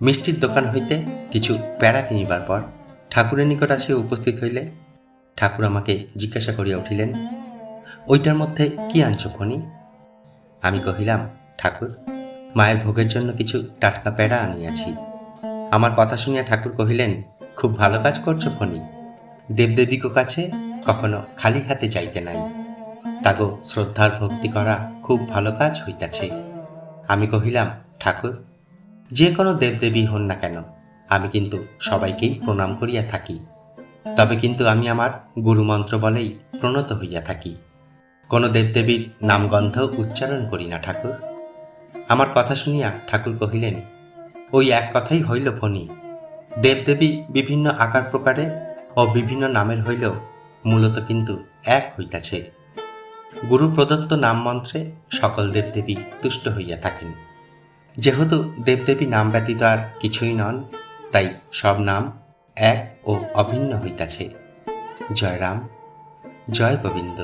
মিষ্টির দোকান হইতে কিছু প্যাড়া কিনিবার পর ঠাকুরের নিকট আসিয়া উপস্থিত হইলে ঠাকুর আমাকে জিজ্ঞাসা করিয়া উঠিলেন, ওইটার মধ্যে কি আনছো ফণি? আমি কহিলাম, ঠাকুর, মায়ের ভোগের জন্য কিছু টাটকা প্যাড়া আনিয়াছি। আমার কথা শুনিয়া ঠাকুর কহিলেন, খুব ভালো কাজ করছ ফণি। দেবদেবীকো কাছে কখনো খালি হাতে যাইতে নাই। তাগো শ্রদ্ধার ভক্তি করা খুব ভালো কাজ হইতাছে। আমি কহিলাম, ঠাকুর যে কোনো দেবদেবী হন না কেন, আমি কিন্তু সবাইকেই প্রণাম করিয়া থাকি। তবে কিন্তু আমি আমার গুরুমন্ত্র বলেই প্রণত হইয়া থাকি। কোনো দেবদেবীর নামগন্ধ উচ্চারণ করি না, ঠাকুর। আমার কথা শুনিয়া ঠাকুর কহিলেন, ওই এক কথাই হইল ফণি। দেবদেবী বিভিন্ন আকার প্রকারে ও বিভিন্ন নামের হইলেও মূলত কিন্তু এক হইতাছে। গুরু প্রদত্ত নাম মন্ত্রে সকল দেবদেবী তুষ্ট হইয়া থাকেন। যেহেতু দেবদেবী নাম ব্যতীত আর কিছুই নন, তাই সব নাম এক ও অভিন্ন হইতাছে। জয় রাম জয় গোবিন্দ।